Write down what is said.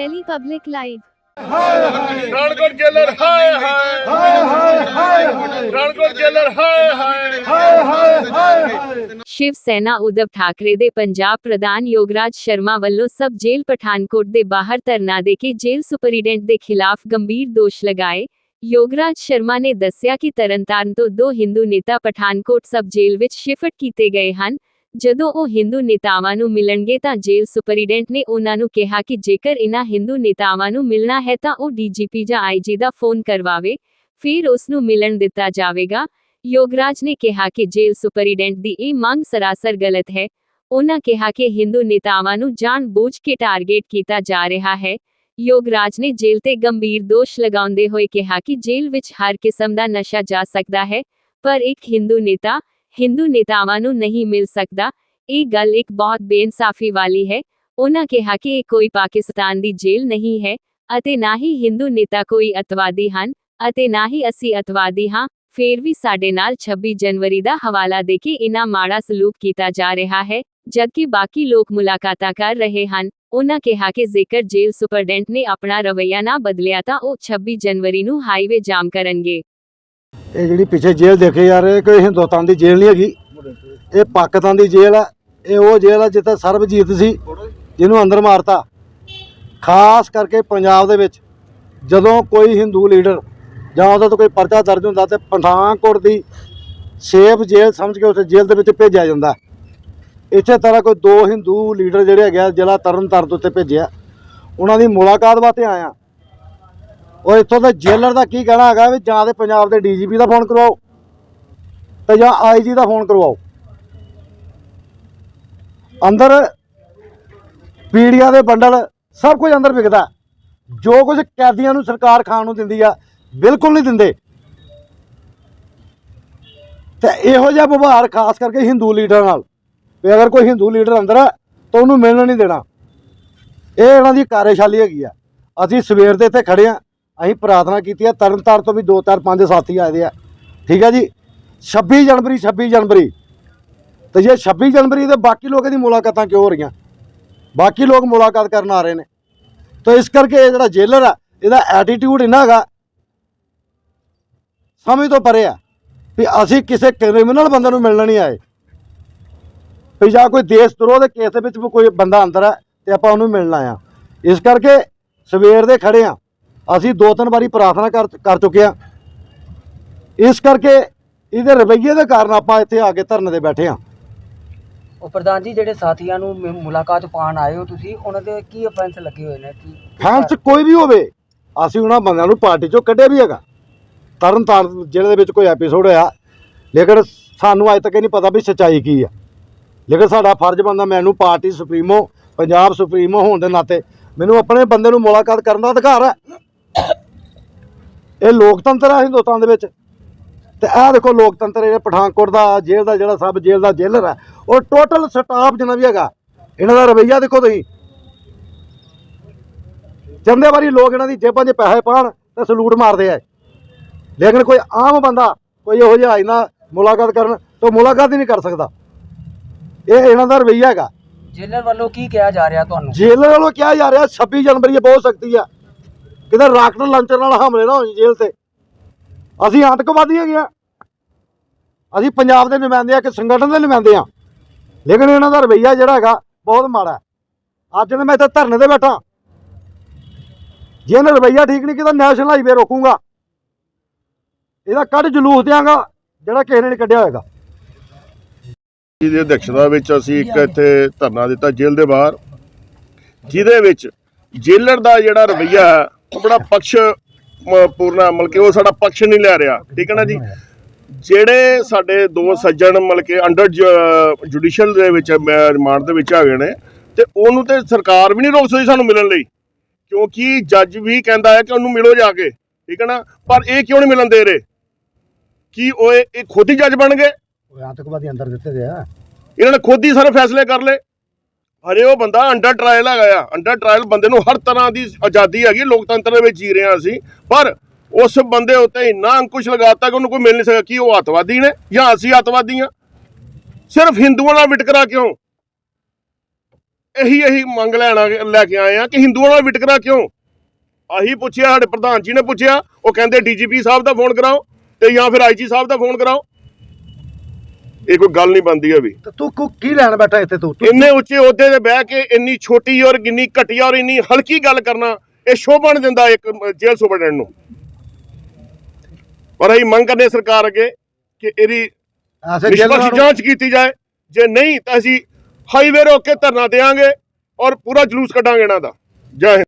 Delhi Public Live. Rankot jailer ਹਾਏ ਹਾਏ ਹਾਏ ਹਾਏ ਹਾਏ ਰਾਣਕੋਟ ਜੇਲਰ ਹਾਏ ਹਾਏ ਹਾਏ ਹਾਏ ਸ਼ਿਵ ਸੈਨਾ ਉਦਵ ਠਾਕਰੇ ਦੇ ਪੰਜਾਬ ਪ੍ਰਧਾਨ ਯੋਗਰਾਜ ਸ਼ਰਮਾ ਵੱਲੋਂ ਸਬ ਜੇਲ੍ਹ ਪਠਾਨਕੋਟ ਦੇ ਬਾਹਰ ਧਰਨਾ ਦੇ ਕੇ ਜੇਲ੍ਹ ਸੁਪਰਡੈਂਟ ਦੇ ਖਿਲਾਫ ਗੰਭੀਰ ਦੋਸ਼ ਲਗਾਏ ਯੋਗਰਾਜ ਸ਼ਰਮਾ ਨੇ ਦੱਸਿਆ ਕਿ ਤਰਨਤਾਰਨ ਤੋਂ ਦੋ ਹਿੰਦੂ ਨੇਤਾ ਪਠਾਨਕੋਟ ਸਬ ਜੇਲ੍ਹ ਵਿੱਚ ਸ਼ਿਫਟ ਕੀਤੇ ਗਏ ਹਨ ਜਦੋਂ ਉਹ ਹਿੰਦੂ ਨੇਤਾਵਾਂ ਨੂੰ ਮਿਲਣਗੇ ਤਾਂ ਜੇਲ੍ਹ ਸੁਪਰਡੈਂਟ ਨੇ ਉਹਨਾਂ ਨੂੰ ਕਿਹਾ ਕਿ ਜੇਕਰ ਇਨ੍ਹਾਂ ਹਿੰਦੂ ਨੇਤਾਵਾਂ ਨੂੰ ਮਿਲਣਾ ਹੈ ਤਾਂ ਉਹ ਡੀਜੀਪੀ ਜਾਂ ਆਈਜੀ ਦਾ ਫੋਨ ਕਰਵਾਵੇ, ਫਿਰ ਉਸ ਨੂੰ ਮਿਲਣ ਦਿੱਤਾ ਜਾਵੇਗਾ। ਯੋਗਰਾਜ ਨੇ ਕਿਹਾ ਕਿ ਜੇਲ੍ਹ ਸੁਪਰਡੈਂਟ ਦੀ ਇਹ ਮੰਗ ਸਰਾਸਰ ਗਲਤ ਹੈ। ਉਹਨਾਂ ਕਿਹਾ ਕਿ ਹਿੰਦੂ ਨੇਤਾਵਾਂ ਨੂੰ ਜਾਣਬੁੱਝ ਕੇ ਟਾਰਗੇਟ ਕੀਤਾ ਜਾ ਰਿਹਾ ਹੈ। ਯੋਗਰਾਜ ਨੇ ਜੇਲ੍ਹ ਤੇ ਗੰਭੀਰ ਦੋਸ਼ ਲਗਾਉਂਦੇ ਹੋਏ ਕਿਹਾ ਕਿ ਜੇਲ੍ਹ ਵਿੱਚ ਹਰ ਕਿਸਮ ਦਾ ਨਸ਼ਾ ਜਾ ਸਕਦਾ ਹੈ, ਪਰ ਇੱਕ ਹਿੰਦੂ ਨੇਤਾ ਹਿੰਦੂ ਨੇਤਾਵਾਂ ਨੂੰ ਨਹੀਂ ਮਿਲ ਸਕਦਾ। ਇਹ ਗੱਲ ਇੱਕ ਬਹੁਤ ਬੇਇਨਸਾਫੀ ਵਾਲੀ ਹੈ। ਉਹਨਾਂ ਕਿਹਾ ਕਿ ਇਹ ਕੋਈ ਪਾਕਿਸਤਾਨ ਦੀ ਜੇਲ੍ਹ ਨਹੀਂ ਹੈ ਅਤੇ ਨਾ ਹੀ ਹਿੰਦੂ ਨੇਤਾ ਕੋਈ ਅਤਵਾਦੀ ਹਨ ਅਤੇ ਨਾ ਹੀ ਅਸੀਂ ਅਤਵਾਦੀ ਹਾਂ। ਫੇਰ ਵੀ ਸਾਡੇ ਨਾਲ 26 ਜਨਵਰੀ ਦਾ ਹਵਾਲਾ ਦੇ ਕੇ ਇਨਾ ਮਾੜਾ ਸਲੂਕ ਕੀਤਾ ਜਾ ਰਿਹਾ ਹੈ, ਜਦਕਿ ਬਾਕੀ ਲੋਕ ਮੁਲਾਕਾਤਾਂ ਕਰ ਰਹੇ ਹਨ। ਉਹਨਾਂ ਕਿਹਾ ਕਿ ਜੇਕਰ ਜੇਲ੍ਹ ਸੁਪਰਡੈਂਟ ਨੇ ਆਪਣਾ ਰਵੱਈਆ ਨਾ ਬਦਲਿਆ ਤਾਂ ਉਹ 26 ਜਨਵਰੀ ਨੂੰ ਹਾਈਵੇ ਜਾਮ ਕਰਨਗੇ। ਇਹ ਜਿਹੜੀ ਪਿੱਛੇ ਜੇਲ੍ਹ ਦੇਖੇ ਜਾ ਰਹੇ ਕੋਈ ਹਿੰਦੁਸਤਾਨ ਦੀ ਜੇਲ੍ਹ ਨਹੀਂ ਹੈਗੀ। ਇਹ ਪਾਕਿਸਤਾਨ ਦੀ ਜੇਲ੍ਹ ਆ। ਇਹ ਉਹ ਜੇਲ੍ਹ ਆ ਜਿੱਥੇ ਸਰਬਜੀਤ ਸੀ, ਜਿਹਨੂੰ ਅੰਦਰ ਮਾਰਤਾ। ਖਾਸ ਕਰਕੇ ਪੰਜਾਬ ਦੇ ਵਿੱਚ, ਜਦੋਂ ਕੋਈ ਹਿੰਦੂ ਲੀਡਰ ਜਾਂ ਉਹਦਾ ਤੋਂ ਕੋਈ ਪਰਚਾ ਦਰਜ ਹੁੰਦਾ ਤੇ ਪਠਾਨਕੋਟ ਦੀ ਸੇਫ ਜੇਲ੍ਹ ਸਮਝ ਕੇ ਉਸ ਜੇਲ੍ਹ ਦੇ ਵਿੱਚ ਭੇਜਿਆ ਜਾਂਦਾ। ਇੱਥੇ ਤਰ੍ਹਾਂ ਕੋਈ ਦੋ ਹਿੰਦੂ ਲੀਡਰ ਜਿਹੜੇ ਹੈਗੇ ਆ, ਜ਼ਿਲ੍ਹਾ ਤਰਨਤਾਰਨ ਤੋਂ ਉੱਤੇ ਭੇਜਿਆ। ਉਹਨਾਂ ਦੀ ਮੁਲਾਕਾਤ ਵਾਸਤੇ ਆਇਆ। ਉਹ ਇੱਥੋਂ ਦੇ ਜੇਲਰ ਦਾ ਕੀ ਕਹਿਣਾ ਹੈਗਾ ਵੀ ਜਾਂ ਤੇ ਪੰਜਾਬ ਦੇ ਡੀਜੀਪੀ ਦਾ ਫੋਨ ਕਰਵਾਓ ਤੇ ਜਾਂ ਆਈਜੀ ਦਾ ਫੋਨ ਕਰਵਾਓ। ਅੰਦਰ ਪੀੜੀਆਂ ਦੇ ਬੰਡਲ ਸਭ ਕੁਝ ਅੰਦਰ ਵਿਕਦਾ। ਜੋ ਕੁਝ ਕੈਦੀਆਂ ਨੂੰ ਸਰਕਾਰ ਖਾਣ ਨੂੰ ਦਿੰਦੀ ਆ, ਬਿਲਕੁਲ ਨਹੀਂ ਦਿੰਦੇ। ਤੇ ਇਹੋ ਜਿਹਾ ਵਿਵਹਾਰ ਖਾਸ ਕਰਕੇ ਹਿੰਦੂ ਲੀਡਰਾਂ ਨਾਲ। ਵੀ ਅਗਰ ਕੋਈ ਹਿੰਦੂ ਲੀਡਰ ਅੰਦਰ ਆ, ਤਾਂ ਉਹਨੂੰ ਮਿਲਣ ਨਹੀਂ ਦੇਣਾ। ਇਹ ਇਹਨਾਂ ਦੀ ਕਾਰਜਸ਼ਾਲੀ ਹੈਗੀ ਆ। ਅਸੀਂ ਸਵੇਰ ਦੇ ਇੱਥੇ ਖੜੇ ਆ ਅਸੀਂ ਪ੍ਰਾਰਥਨਾ ਕੀਤੀ ਹੈ ਤਰਨਤਾਰਨ ਤੋਂ ਵੀ ਦੋ ਚਾਰ ਪੰਜ ਸਾਥੀ ਆਏ ਦੇ ਆ। ਠੀਕ ਹੈ ਜੀ? 26 ਜਨਵਰੀ 26 ਜਨਵਰੀ। ਤੇ ਜੇ 26 ਜਨਵਰੀ ਦੇ ਬਾਕੀ ਲੋਕਾਂ ਦੀ ਮੁਲਾਕਾਤਾਂ ਕਿਉਂ ਹੋ ਰਹੀਆਂ? ਬਾਕੀ ਲੋਕ ਮੁਲਾਕਾਤ ਕਰਨ ਆ ਰਹੇ ਨੇ। ਤਾਂ ਇਸ ਕਰਕੇ ਇਹ ਜਿਹੜਾ ਜੇਲਰ ਆ, ਇਹਦਾ ਐਟੀਟਿਊਡ ਇੰਨਾ ਹੈਗਾ ਸਮਝ ਤੋਂ ਪਰੇ ਆ ਵੀ ਅਸੀਂ ਕਿਸੇ ਕ੍ਰਿਮੀਨਲ ਬੰਦੇ ਨੂੰ ਮਿਲਣ ਨਹੀਂ ਆਏ। ਵੀ ਜਾਂ ਕੋਈ ਦੇਸ਼ ਦਰੋਹ ਦੇ ਕੇਸ ਦੇ ਵਿੱਚ ਵੀ ਕੋਈ ਬੰਦਾ ਅੰਦਰ ਹੈ ਤੇ ਆਪਾਂ ਉਹਨੂੰ ਮਿਲਣ ਆਇਆ ਇਸ ਕਰਕੇ ਸਵੇਰ ਦੇ ਖੜੇ ਆ। ਅਸੀਂ ਦੋ ਤਿੰਨ ਵਾਰੀ ਪ੍ਰਾਰਥਨਾ ਕਰ ਕਰ ਚੁੱਕੇ ਆ ਇਸ ਕਰਕੇ ਇਹਦੇ ਰਵੱਈਏ ਦੇ ਕਾਰਨ ਆਪਾਂ ਇੱਥੇ ਆ ਕੇ ਧਰਨੇ ਤੇ ਬੈਠੇ ਆ ਉਹ ਪ੍ਰਧਾਨ ਜੀ ਜਿਹੜੇ ਸਾਥੀਆਂ ਨੂੰ ਮਿ- ਮੁਲਾਕਾਤ ਪਾਉਣ ਆਏ ਹੋ ਤੁਸੀਂ ਉਹਨਾਂ ਦੇ ਕੀ ਅਫੈਂਸ ਲੱਗੇ ਹੋਏ ਨੇ? ਕੀ ਫੈਂਸ ਕੋਈ ਵੀ ਹੋਵੇ ਅਸੀਂ ਉਹਨਾਂ ਬੰਦਿਆਂ ਨੂੰ ਪਾਰਟੀ ਚੋਂ ਕੱਢਿਆ ਵੀ ਹੈਗਾ। ਤਰਨ ਤਾਰਨ ਜ਼ਿਲ੍ਹੇ ਦੇ ਵਿੱਚ ਕੋਈ ਐਪੀਸੋਡ ਹੋਇਆ ਲੇਕਿਨ ਸਾਨੂੰ ਅੱਜ ਤੱਕ ਇਹ ਨਹੀਂ ਪਤਾ ਵੀ ਸੱਚਾਈ ਕੀ ਆ। ਲੇਕਿਨ ਸਾਡਾ ਫਰਜ਼ ਬਣਦਾ ਮੈਨੂੰ ਪਾਰਟੀ ਸੁਪਰੀਮੋ ਪੰਜਾਬ ਸੁਪਰੀਮੋ ਹੋਣ ਦੇ ਨਾਤੇ ਮੈਨੂੰ ਆਪਣੇ ਬੰਦੇ ਨੂੰ ਮੁਲਾਕਾਤ ਕਰਨ ਦਾ ਅਧਿਕਾਰ ਹੈ। ਇਹ ਲੋਕਤੰਤਰ ਹੈ ਹਿੰਦੁਸਤਾਨ ਦੇ ਵਿੱਚ। ਤੇ ਆਹ ਦੇਖੋ ਲੋਕਤੰਤਰ ਇਹ ਪਠਾਨਕੋਟ ਦਾ ਜੇਲ੍ਹ ਦਾ ਜਿਹੜਾ ਸਬ ਜੇਲ੍ਹ ਦਾ ਜੇਲਰ ਹੈ ਉਹ ਟੋਟਲ ਸਟਾਫ ਜਿੰਨਾ ਵੀ ਹੈਗਾ ਇਹਨਾਂ ਦਾ ਰਵੱਈਆ ਦੇਖੋ ਤੁਸੀਂ। ਜਾਂਦੇ ਵਾਰੀ ਲੋਕ ਇਹਨਾਂ ਦੀ ਜੇਬਾਂ 'ਚ ਪੈਸੇ ਪਾਣ ਤੇ ਸਲੂਟ ਮਾਰਦੇ ਆ। ਲੇਕਿਨ ਕੋਈ ਆਮ ਬੰਦਾ ਕੋਈ ਇਹੋ ਜਿਹਾ ਆਈ ਨਾ ਮੁਲਾਕਾਤ ਕਰਨ ਤਾਂ ਮੁਲਾਕਾਤ ਹੀ ਨਹੀਂ ਕਰ ਸਕਦਾ। ਇਹ ਇਹਨਾਂ ਦਾ ਰਵੱਈਆ ਹੈਗਾ। ਜੇਲਰ ਵੱਲੋਂ ਕੀ ਕਿਹਾ ਜਾ ਰਿਹਾ ਤੁਹਾਨੂੰ? ਜੇਲਰ ਵੱਲੋਂ ਕਿਹਾ ਜਾ ਰਿਹਾ 26 ਜਨਵਰੀ ਇਹ ਬਹੁਤ ਸਖਤੀ ਆ। ਕਿਤੇ ਰਾਕਟ ਲਾਂਚਰ ਨਾਲ ਹਮਲੇ ਨਾ ਹੋਣ ਜੇਲ੍ਹ ਤੇ। ਅਸੀਂ ਆਤੰਕਵਾਦੀ ਹੈਗੇ ਆ। ਅਸੀਂ ਪੰਜਾਬ ਦੇ ਨੁਮਾਇੰਦੇ ਆ ਕਿ ਸੰਗਠਨ ਦੇ ਨੁਮਾਇੰਦੇ ਆ। ਲੇਕਿਨ ਇਹਨਾਂ ਦਾ ਰਵੱਈਆ ਜਿਹੜਾ ਹੈਗਾ ਬਹੁਤ ਮਾੜਾ ਹੈ। ਅੱਜ ਨੇ ਮੈਂ ਇੱਥੇ ਧਰਨੇ ਤੇ ਬੈਠਾ। ਜੇ ਇਹਨਾਂ ਰਵੱਈਆ ਠੀਕ ਨਹੀਂ, ਕੀਤਾ ਨੈਸ਼ਨਲ ਹਾਈਵੇ ਰੋਕੂਗਾ। ਇਹਦਾ ਕੱਢ ਜਲੂਸ ਦਿਆਂਗਾ, ਜਿਹੜਾ ਕਿਸੇ ਨੇ ਨਹੀਂ ਕੱਢਿਆ ਹੋਏਗਾ। ਜੀ ਦੀ ਅਧਿਕਸ਼ਤਾ ਵਿੱਚ ਅਸੀਂ ਇੱਕ ਇੱਥੇ ਧਰਨਾ ਦਿੱਤਾ ਜੇਲ੍ਹ ਦੇ ਬਾਹਰ। ਜਿਹਦੇ ਵਿੱਚ ਜੇਲਰ ਦਾ ਜਿਹੜਾ ਰਵਈਆ ਉਹ ਬੜਾ ਪਕਸ਼ ਪੂਰਨਾ ਮਤਲਬ ਕਿ ਉਹ ਸਾਡਾ ਪਕਸ਼ ਨਹੀਂ ਲੈ ਰਿਹਾ ਠੀਕ ਹੈ ਨਾ ਜੀ? ਜਿਹੜੇ ਸਾਡੇ ਦੋ ਸੱਜਣ ਮਤਲਬ ਕਿ ਅੰਡਰ ਜੁਡੀਸ਼ੀਅਲ ਦੇ ਵਿੱਚ ਰਿਮਾਂਡ ਦੇ ਵਿੱਚ ਹੈਗੇ ਨੇ ਤੇ ਉਹਨੂੰ ਤੇ ਸਰਕਾਰ ਵੀ ਨਹੀਂ ਰੋਕ ਸਕਦੀ ਸਾਨੂੰ ਮਿਲਣ ਲਈ ਕਿਉਂਕਿ ਜੱਜ ਵੀ ਕਹਿੰਦਾ ਹੈ ਕਿ ਉਹਨੂੰ ਮਿਲੋ ਜਾ ਕੇ ਠੀਕ ਹੈ ਨਾ? ਪਰ ਇਹ ਕਿਉਂ ਨਹੀਂ ਮਿਲਣ ਦੇ ਰਹੇ? ਕੀ ਉਹ ਇਹ ਖੁਦ ਹੀ ਜੱਜ ਬਣ ਗਏ? ਆਤੰਕਵਾਦੀ ਅੰਦਰ ਦਿੱਤੇ ਆ। ਇਹਨਾਂ ਨੇ ਖੁਦ ਹੀ ਸਾਰੇ ਫੈਸਲੇ ਕਰ ਲਏ। ਹਰੇ ਉਹ ਬੰਦਾ ਅੰਡਰ ਟ੍ਰਾਇਲ ਹੈਗਾ ਆ। ਅੰਡਰ ਟ੍ਰਾਇਲ ਬੰਦੇ ਨੂੰ ਹਰ ਤਰ੍ਹਾਂ ਦੀ ਆਜ਼ਾਦੀ ਹੈਗੀ, ਲੋਕਤੰਤਰ ਦੇ ਵਿੱਚ ਜੀ ਰਹੇ ਹਾਂ ਅਸੀਂ। ਪਰ ਉਸ ਬੰਦੇ ਉੱਤੇ ਇੰਨਾ ਅੰਕੁਸ਼ ਲਗਾਤਾ ਕਿ ਉਹਨੂੰ ਕੋਈ ਮਿਲ ਨਹੀਂ ਸਕਦਾ ਕਿ ਉਹ ਅੱਤਵਾਦੀ ਨੇ ਜਾਂ ਅਸੀਂ ਅੱਤਵਾਦੀ ਹਾਂ। ਸਿਰਫ ਹਿੰਦੂਆਂ ਨਾਲ ਵਿਟਕਰਾ ਕਿਉਂ? ਇਹੀ ਇਹੀ ਮੰਗ ਲੈਣਾ ਲੈ ਕੇ ਆਏ ਆ ਕਿ ਹਿੰਦੂਆਂ ਨਾਲ ਵਿਟਕਰਾ ਕਿਉਂ? ਆਹੀ ਪੁੱਛਿਆ, ਸਾਡੇ ਪ੍ਰਧਾਨ ਜੀ ਨੇ ਪੁੱਛਿਆ, ਉਹ ਕਹਿੰਦੇ ਡੀਜੀਪੀ ਸਾਹਿਬ ਦਾ ਫੋਨ ਕਰਾਓ ਤੇ ਜਾਂ ਫਿਰ ਆਈਜੀ ਸਾਹਿਬ ਦਾ ਫੋਨ ਕਰਾਓ। ਇਹ ਕੋਈ ਗੱਲ ਨਹੀਂ ਬਣਦੀ ਅਭੀ ਤੇ ਤੂੰ ਕੁ- ਕੀ ਲੈਣ ਬੈਠਾ ਇੱਥੇ ਤੂੰ? ਤੂੰ- ਇੰਨੇ ਉੱਚੇ ਅਹੁਦੇ ਤੇ ਬਹਿ ਕੇ ਇੰਨੀ ਛੋਟੀ ਔਰ ਕਿੰਨੀ ਘਟੀਆ ਔਰ ਇੰਨੀ ਹਲਕੀ ਗੱਲ ਕਰਨਾ ਇਹ ਸ਼ੋਭਾ ਨਹੀਂ ਦਿੰਦਾ ਇੱਕ ਅਮ, ਜੇਲ੍ਹ ਸੁਪਰਡੈਂਟ ਨੂੰ। ਪਰ ਅਸੀਂ ਮੰਗ ਕਰਦੇ ਸਰਕਾਰ ਅੱਗੇ ਕਿ ਇਹਦੀ ਐਸੇ ਨਿਸ਼ਪਕਸ਼ ਜਾਂਚ ਕੀਤੀ ਜਾਏ। ਜੇ ਨਹੀਂ ਤਾਂ ਅਸੀਂ ਹਾਈਵੇ ਰੋਕ ਕੇ ਧਰਨਾ ਦੇਵਾਂਗੇ ਔਰ ਪੂਰਾ ਜਲੂਸ ਕੱਢਾਂਗੇ ਇਹਨਾਂ ਦਾ। ਜੈ ਹਿੰਦ।